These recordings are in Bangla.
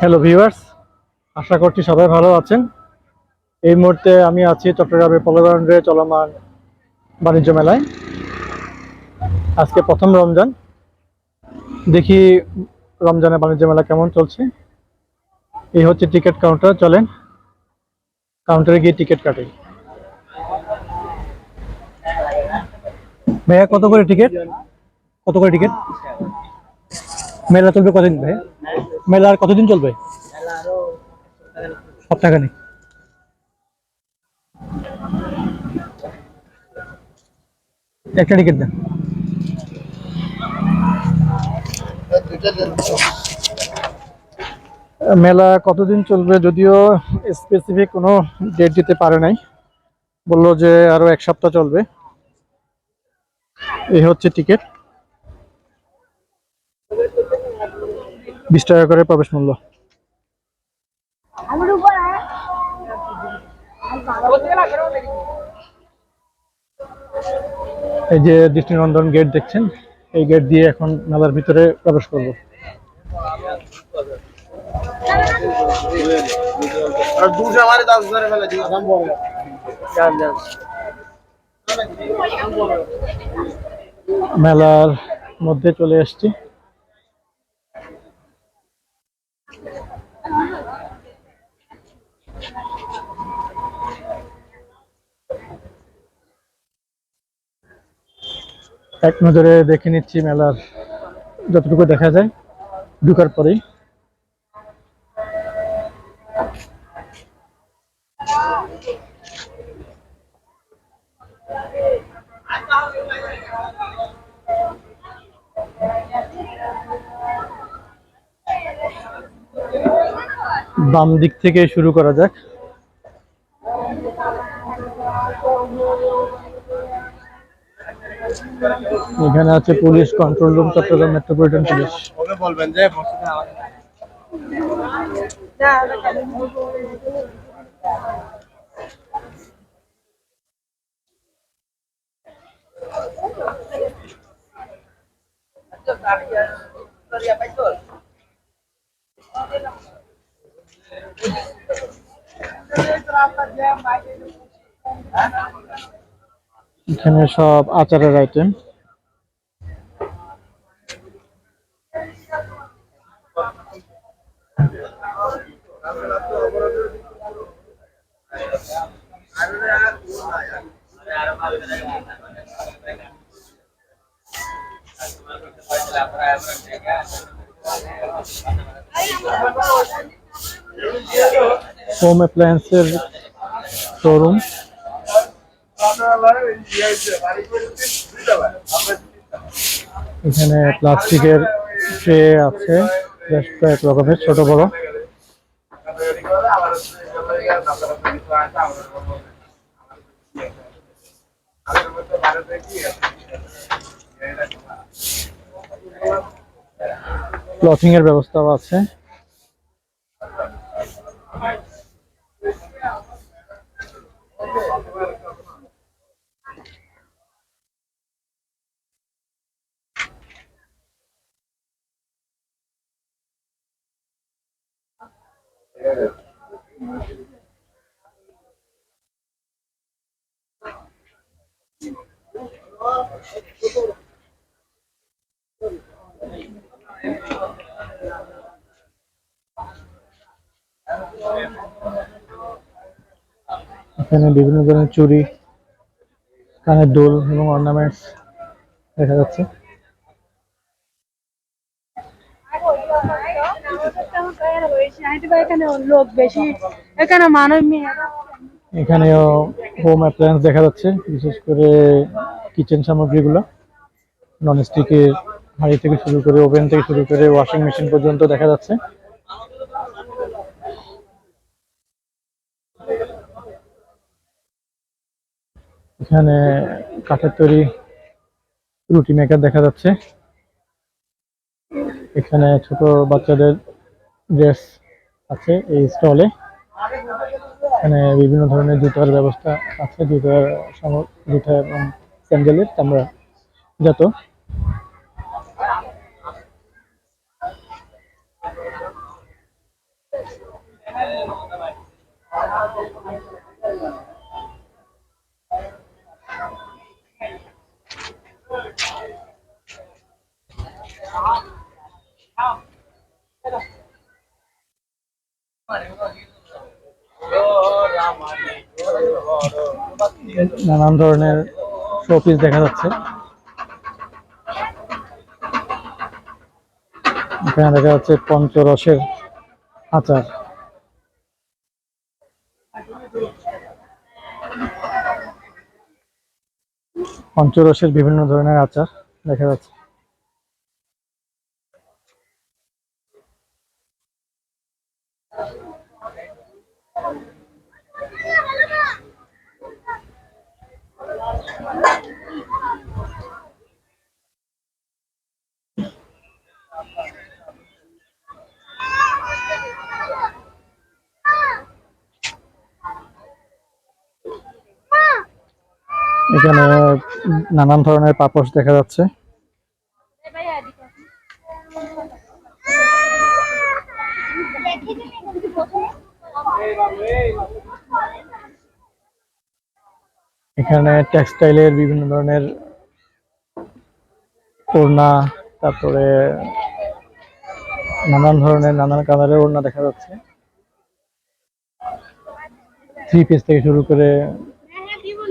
হ্যালো ভিউয়ার্স আশা করছি সবাই ভালো আছেন। এই মুহূর্তে আমি আছি চট্টগ্রামের পলগ্রাউন্ডে চলমান বাণিজ্য মেলায়। আজকে প্রথম রমজান। দেখি রমজানের বাণিজ্য মেলা কেমন চলছে। এই হচ্ছে টিকিট কাউন্টার, চলেন। কাউন্টারে গিয়ে টিকিট কাটি। ভাইয়া, কত করে টিকিট? কত করে টিকিট? মেলা চলবে কদিন ভাই মেলা আর কতদিন চলবে? সপ্তাহখানি একটা টিকিট দেন। মেলা কতদিন চলবে যদিও স্পেসিফিক কোনো ডেট দিতে পারে নাই। বলল যে আরও এক সপ্তাহ চলবে। এই হচ্ছে টিকিট বিশ টাকা করে প্রবেশ মূল্য। এই যে দৃষ্টিনন্দন গেট দেখছেন এই গেট দিয়ে এখন মেলার ভিতরে প্রবেশ করব। মেলার মধ্যে চলে আসছি। এক নজরে দেখে নিচ্ছি মেলার যতটুকু দেখা যায় ঢুকার পরেই। বাম দিক থেকে শুরু করা যাক। এখানে আছে police control room Chattogram metropolitan police okay বলবেন যে বসতে আমাকে এখানে সব আচারের আইটেম হোম অ্যাপ্লায়েন্সের শোরুম এখানে প্লাস্টিকের ট্রে আছে, বেশ কয়েক রকমের, ছোট, বড়। ক্লথিং এর ব্যবস্থাও আছে। এখানে বিভিন্ন ধরনের চুড়ি, কানের দুল এবং অর্নামেন্টস দেখা যাচ্ছে। এখানেও হোম অ্যাপ্লায়েন্স দেখা যাচ্ছে, বিশেষ করে কিচেন সামগ্রীগুলো। নন স্টিকের হাঁড়ি থেকে শুরু করে ওভেন থেকে শুরু করে ওয়াশিং মেশিন পর্যন্ত দেখা যাচ্ছে। এখানে কাঠের তৈরি রুটি মেকার দেখা যাচ্ছে। এখানে ছোট বাচ্চাদের ড্রেস আছে এই স্টলে এখানে বিভিন্ন ধরনের জুতার ব্যবস্থা আছে, জুতার জুতা এবং স্যান্ডেলের আমরা যত নানান ধরনের শোপিস দেখা যাচ্ছে। এখানে দেখা যাচ্ছে পঞ্চরসের আচার। পঞ্চরসের বিভিন্ন ধরনের আচার দেখা যাচ্ছে। এখানে নানান ধরনের পাপোশ দেখা যাচ্ছে। এখানে টেক্সটাইলের বিভিন্ন ধরনের ওড়না, তারপরে নানান ধরনের, নানান কালারের ওড়না দেখা যাচ্ছে। থ্রি পিস থেকে শুরু করে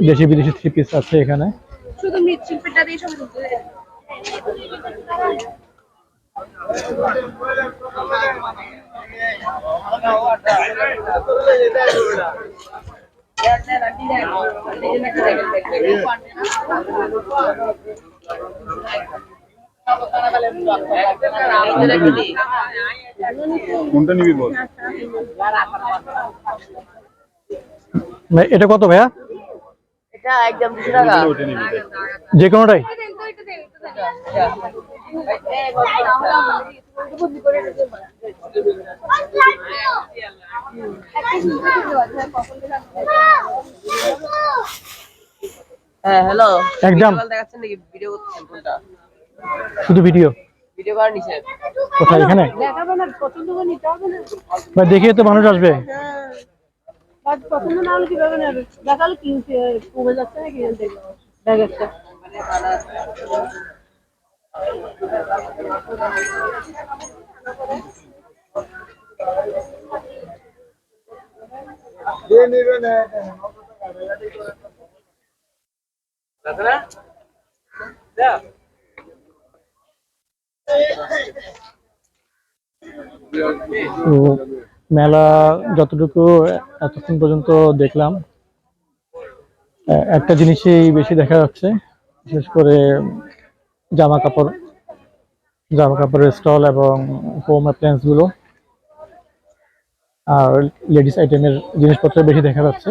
দেশি বিদেশি থ্রি পিস আছে এখানে। শুধু মৃৎশিল্পীটা দিয়ে সব ঢুকে কোনটা নিবি বল? ভাই, এটা কত ভাইয়া? এটা একদম দুশো টাকা। যে কোনোটাই। হ্যাঁ হ্যালো একদম। দেখাচ্ছেন নাকি? ভিডিও করছেন কোনটা? শুধু ভিডিও ভিডিও করার নিচে কোথায় এখানে? দেখাবে না পছন্দ করে নিতে হবে না। ভাই দেখিয়ে তো মানুষ আসবে। আজ পছন্দ না হলে কীভাবে নেবে? দেখালে কি কমে যাচ্ছে নাকি? ব্যাগ একটা তো মেলা যতটুকু এতক্ষণ পর্যন্ত দেখলাম একটা জিনিসই বেশি দেখা যাচ্ছে, বিশেষ করে জামা কাপড় জামা কাপড়ের স্টল এবং হোম অ্যাপ্লায়েন্সগুলো আর লেডিস আইটেমের জিনিসপত্র বেশি দেখা যাচ্ছে।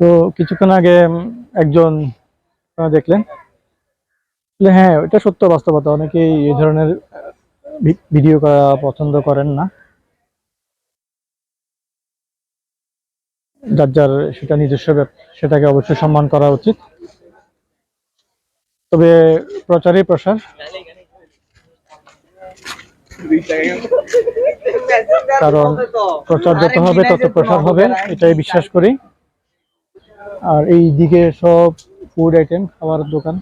তো কিছুক্ষণ আগে একজন দেখলেন। হ্যাঁ এটা সত্য বাস্তবতা। অনেকেই এই ধরনের ভিডিও করা পছন্দ করেন না। যার যার সেটা নিজস্ব সেটাকে অবশ্যই সম্মান করা উচিত। তবে প্রচারই প্রসার। কারণ প্রচার যত হবে, তত প্রসার হবে, এটাই বিশ্বাস করি। আর এই দিকে সব ফুড আইটেম খাবার দোকান।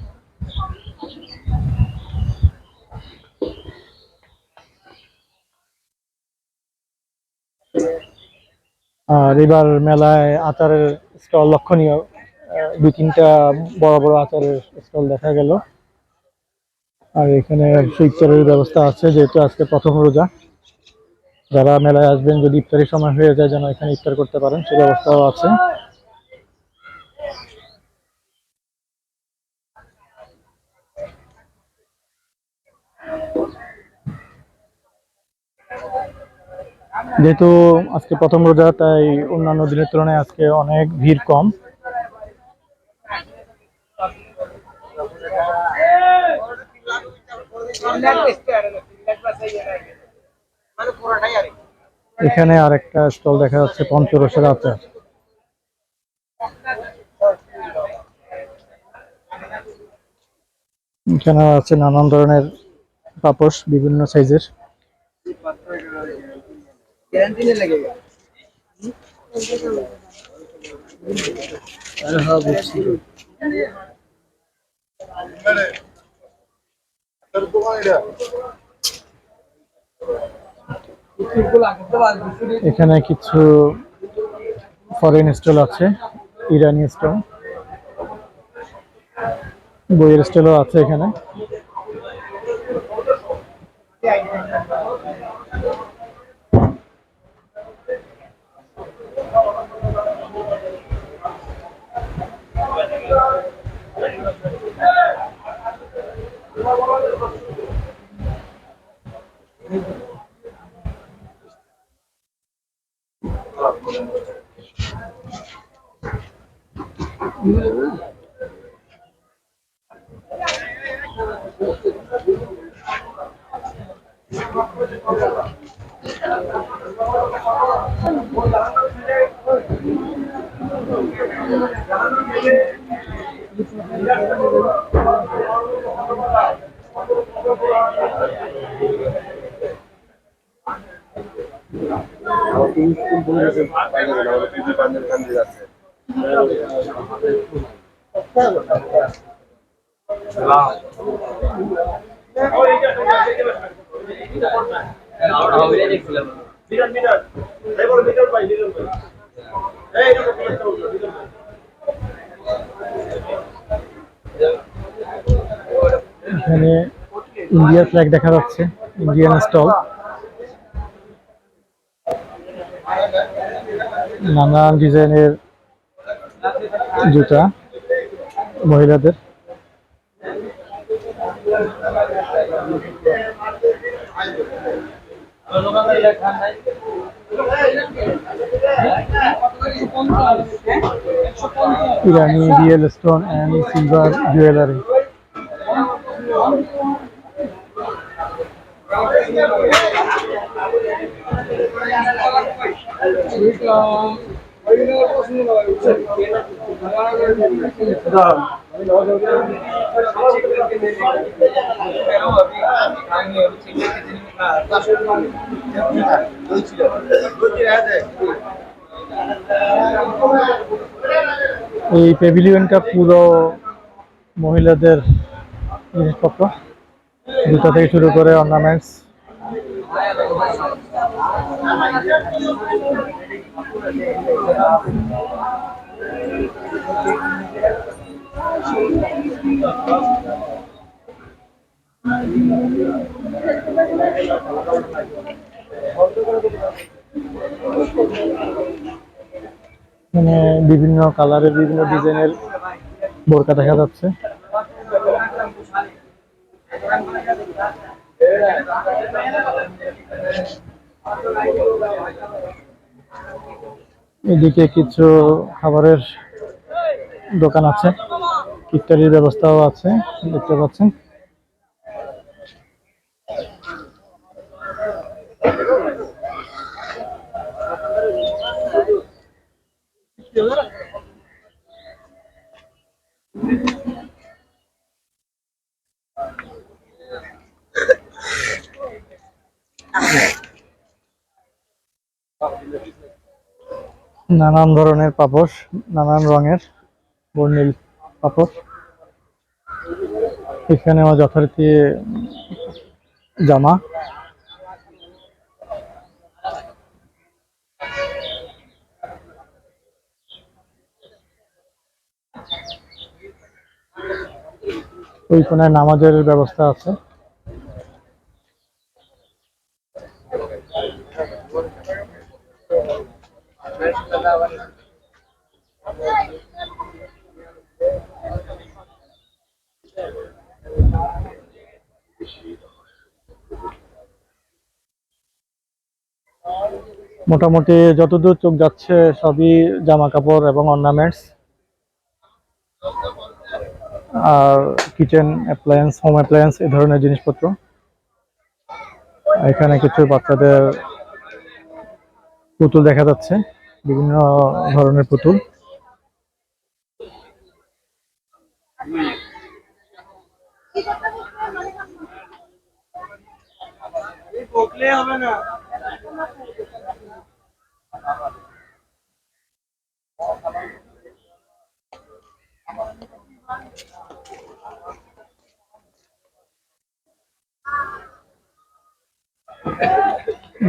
আর এবার মেলায় আচারের স্টল লক্ষণীয় দুই তিনটা বড় বড় আচারের স্টল দেখা গেল। আর এখানে ইফতারের ব্যবস্থা আছে, যেহেতু আজকে প্রথম রোজা। যারা মেলায় আসবেন, যদি ইফতারের সময় হয়ে যায়, যেন এখানে ইফতার করতে পারেন, সে ব্যবস্থাও আছে। যেহেতু আজকে প্রথম রোজা, তাই অন্যান্য দিনের তুলনায় আজকে অনেক ভিড় কম। এখানে আর একটা স্টল দেখা যাচ্ছে, পঞ্চরসের আচার। এখানে আছে নানান ধরনের পাপোশ, বিভিন্ন সাইজের। হ্যাঁ, এখানে কিছু ফরেন স্টল আছে ইরানি স্টল বইয়ের স্টলও আছে এখানে। এখানে ফ্ল্যাগ দেখা যাচ্ছে ইন্ডিয়ান স্টল নানান ডিজাইনের জুতা মহিলাদের। Irani real stone and silver jewellery এই প্যাভিলিয়নটা পুরো মহিলাদের জিনিসপত্র। জুতা থেকে শুরু করে অর্নামেন্টস মানে বিভিন্ন কালারের বিভিন্ন ডিজাইনের বোরকা দেখা যাচ্ছে। এদিকে কিছু খাবারের দোকান আছে ইফতারির ব্যবস্থাও আছে দেখতে পাচ্ছেন। নানান ধরনের পাপোশ, নানান রঙের বর্ণিল পাপোশ। এখানে আমার যথারীতি জামা। ওই কোনায় নামাজের ব্যবস্থা আছে। মোটামুটি যতদূর চোখ যাচ্ছে সবই জামা কাপড় এবং অর্নামেন্টস। আর কিচেন অ্যাপ্লায়েন্স হোম অ্যাপ্লায়েন্স এ ধরনের জিনিসপত্র। এখানে কিছু বাচ্চাদের পুতুল দেখা যাচ্ছে, বিভিন্ন ধরনের পুতুল। হবে না।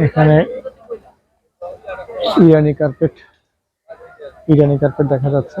এখানে ইরানি কার্পেট ইরানি কার্পেট দেখা যাচ্ছে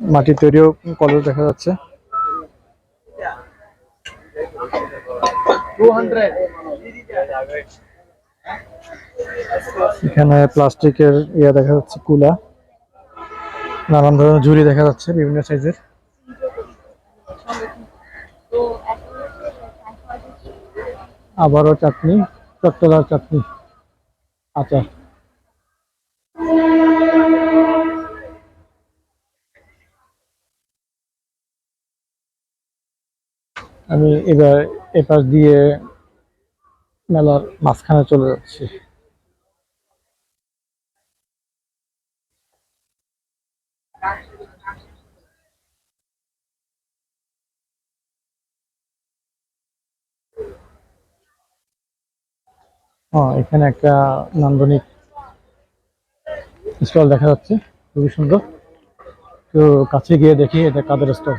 মাটির তৈরিও কলস দেখা যাচ্ছে। এখানে প্লাস্টিকের ইয়ে দেখা যাচ্ছে, কুলা। নানান ধরনের ঝুড়ি দেখা যাচ্ছে বিভিন্ন সাইজের। আবারও চাটনি, চট্টলার চাটনি, আচার। আমি এবার এপাশ দিয়ে মেলার মাঝখানে চলে যাচ্ছি। এখানে একটা নান্দনিক স্টল দেখা যাচ্ছে, খুবই সুন্দর। তো কাছে গিয়ে দেখি এটা কাদের স্টল।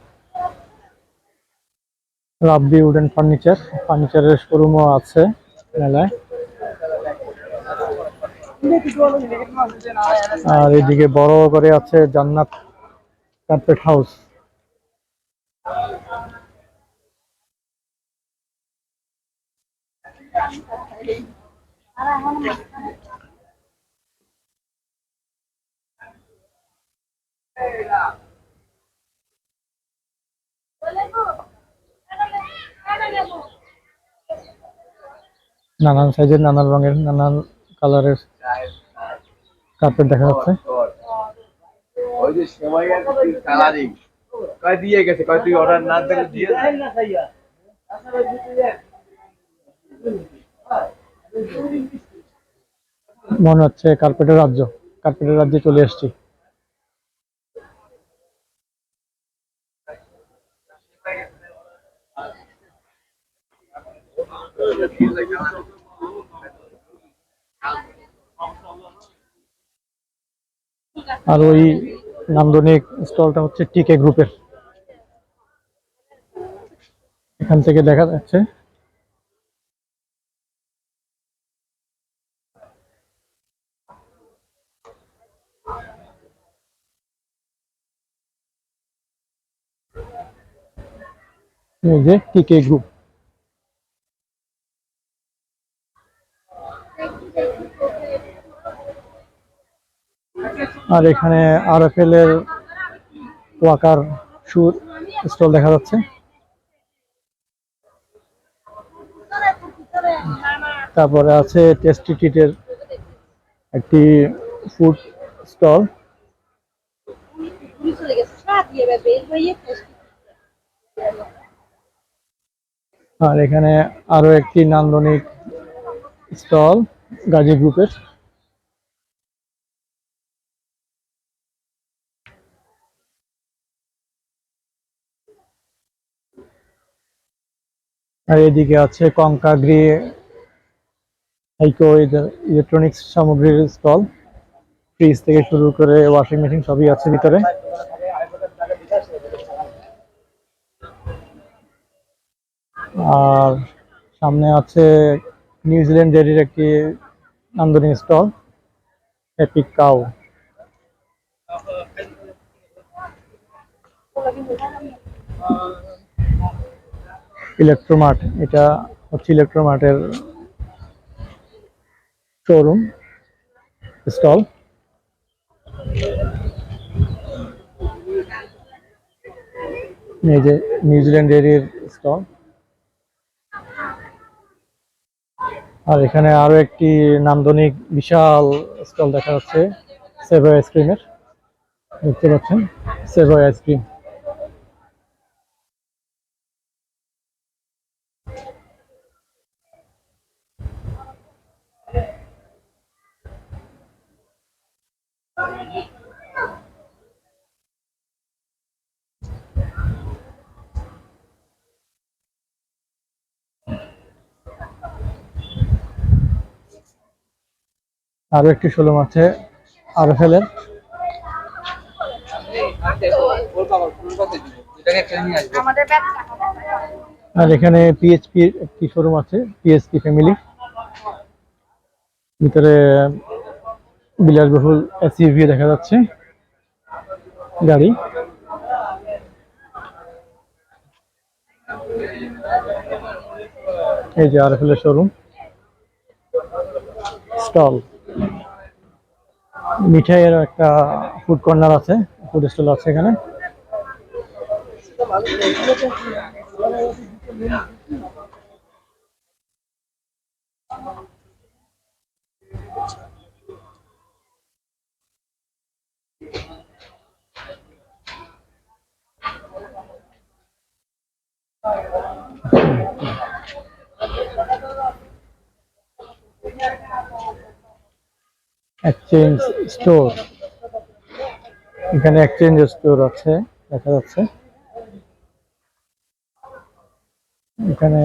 রাব্বি উডেন ফার্নিচার, ফার্নিচারের শোরুমও আছে মেলায়। আর এদিকে বড় করে আছে জান্নাত কার্পেট হাউস নানান সাইজের নানান রঙের নানান কালারের কার্পেট দেখা যাচ্ছে। ওই যে সময় কালারিং কয় দিয়ে গেছে? কয় তুই অর্ডার না দিলে দিয়ে মনে হচ্ছে কার্পেটের রাজ্য। কার্পেটের রাজ্যে চলে এসেছি। আর ওই নান্দনিক স্টলটা হচ্ছে টিকে গ্রুপের। এখান থেকে দেখা যাচ্ছে। এই যে টিকে গ্রুপ। আর এখানে আরএফএল এর ওয়াকার শুর স্টল দেখা যাচ্ছে। তারপরে আছে টেস্টি টিটের একটি ফুড স্টল আর এখানে আরও একটি নান্দনিক স্টল গাজী গ্রুপের আর এদিকে আছে কঙ্কাগ্রি হাইকো ইলেকট্রনিক্স সামগ্রীর স্টল ফ্রিজ থেকে শুরু করে ওয়াশিং মেশিন সবই আছে ভিতরে। আর সামনে আছে নিউজিল্যান্ড ডেয়ারির একটি নান্দনিক স্টল এপিক কাউ ইলেকট্রোমার্ট, এটা হচ্ছে ইলেকট্রোমার্টের শোরুম স্টল এই যে নিউজিল্যান্ড ডেয়ারির স্টল আর এখানে আরও একটি নান্দনিক বিশাল স্টল দেখা যাচ্ছে সেভয় আইসক্রিমের দেখতে পাচ্ছেন? সেভয় আইসক্রিম আরও একটি শোরুম আছে আরএফএল এর আর এখানে পিএইচপি একটি শোরুম আছে পিএইচপি ফ্যামিলি ভিতরে বিলাসবহুল এসইউভি দেখা যাচ্ছে। গাড়ি। এই যে আরএফএল শোরুম স্টল। মিঠাইয়ের একটা ফুড কর্নার আছে ফুড স্টল আছে এখানে। এক্সচেঞ্জ স্টোর এখানে এক্সচেঞ্জ স্টোর আছে, দেখা যাচ্ছে। এখানে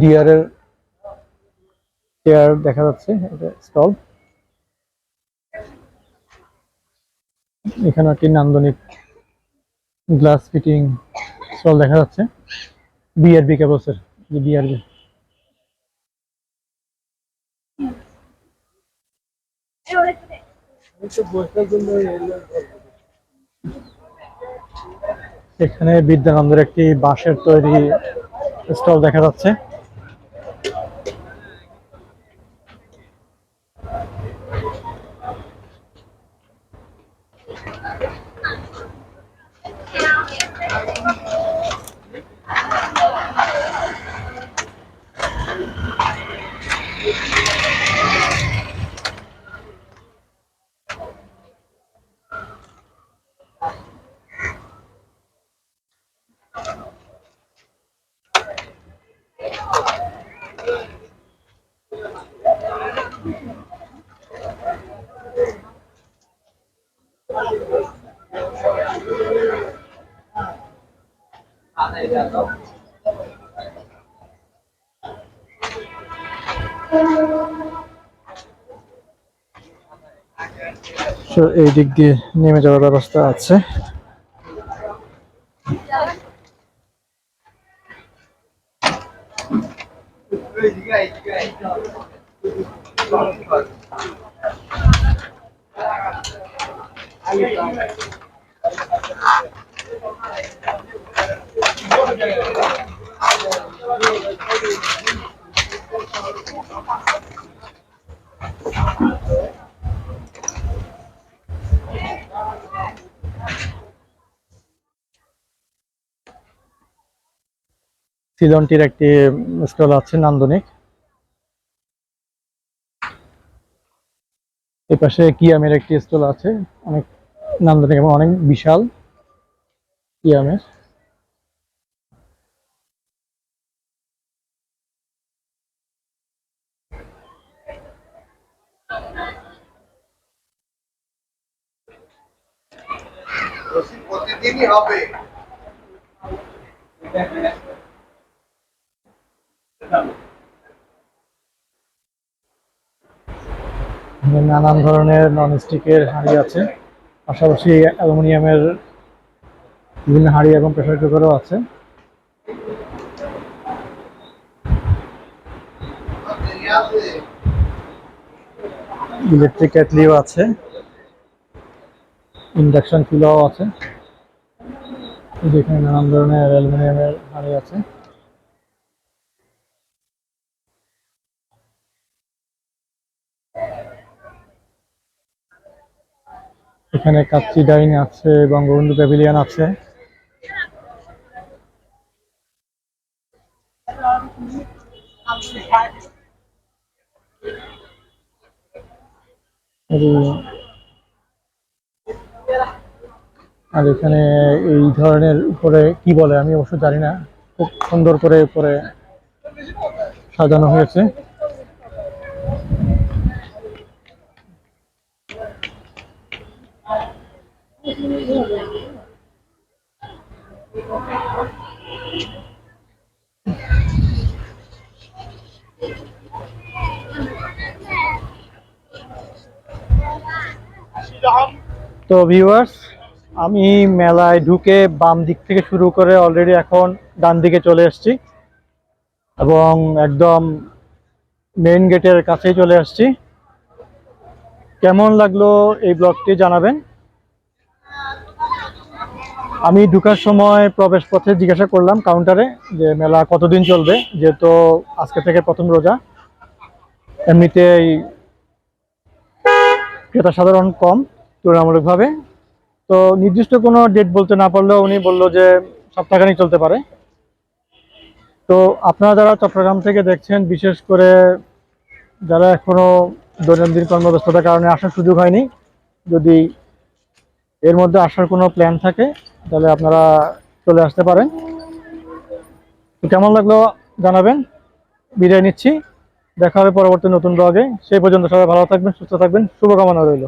ডিয়ারের চেয়ার দেখা যাচ্ছে স্টল এখানে একটি নান্দনিক গ্লাস ফিটিং স্টল দেখা যাচ্ছে বিআরবি কেবলসের বিআরবি এখানে বিদ্যানন্দের একটি বাঁশের তৈরি স্টল দেখা যাচ্ছে। So, এই দিক দিয়ে নেমে যাওয়ার ব্যবস্থা আছে সিলনটির একটি স্টল আছে নান্দনিক। এ পাশে কিয়ামের একটি স্টল আছে, অনেক নান্দনিক এবং অনেক বিশাল কিয়ামের। হবে। নানান ধরনের নন স্টিকের হাঁড়ি আছে। পাশাপাশি অ্যালুমিনিয়ামের বিভিন্ন হাঁড়ি এবং প্রেসার কুকারও আছে। ইলেকট্রিক কেটলিও আছে। ইন্ডাকশন চুলাও আছে। যেখানে নানান ধরনের অ্যালুমিনিয়ামের হাঁড়ি আছে। এখানে কাচ্চি ডাইন আছে বঙ্গবন্ধু প্যাভিলিয়ন আছে। আর এখানে এই ধরনের উপরে কি বলে আমি অবশ্য জানি না। খুব সুন্দর করে উপরে সাজানো হয়েছে। তো ভিউয়ার্স আমি মেলায় ঢুকে বাম দিক থেকে শুরু করে অলরেডি এখন ডান দিকে চলে এসেছি। এবং একদম মেইন গেটের কাছেই চলে আসছি কেমন লাগল এই ব্লগটি জানাবেন? আমি ঢুকার সময় প্রবেশ পথে জিজ্ঞাসা করলাম কাউন্টারে যে মেলা কতদিন চলবে, যেহেতু আজকে থেকে প্রথম রোজা। এমনিতেই ক্রেতা সাধারণ কম তুলনামূলকভাবে। তো নির্দিষ্ট কোনো ডেট বলতে না পারলেও উনি বলল যে সপ্তাহখানিক চলতে পারে। তো আপনারা যারা চট্টগ্রাম থেকে দেখছেন, বিশেষ করে যারা এখনও দৈনন্দিন কর্মব্যস্ততার কারণে আসার সুযোগ হয়নি, যদি এর মধ্যে আসার কোনো প্ল্যান থাকে, তাহলে আপনারা চলে আসতে পারেন। তো কেমন লাগল জানাবেন? বিদায় নিচ্ছি। দেখা হবে পরবর্তী নতুন ব্লগে সেই পর্যন্ত সবাই ভালো থাকবেন, সুস্থ থাকবেন। শুভকামনা রইল।